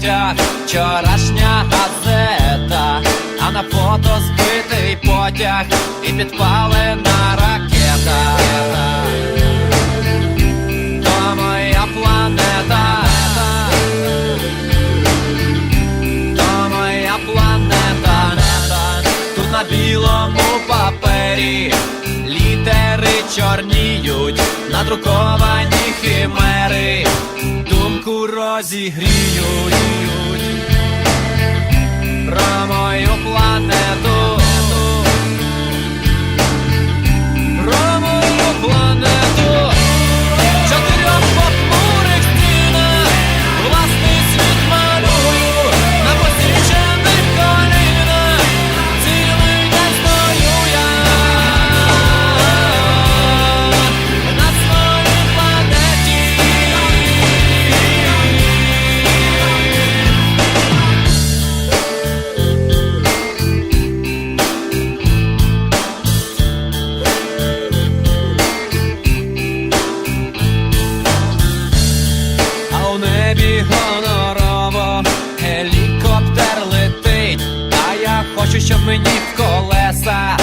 вчорашня газета, а на фото збитий потяг і підпалена ракета. То моя планета. То планета. Тут на білому папері літери чорніють, надруковані химери, quase Rio, Rio. Небі гонорово гелікоптер летить, а я хочу, щоб мені в колеса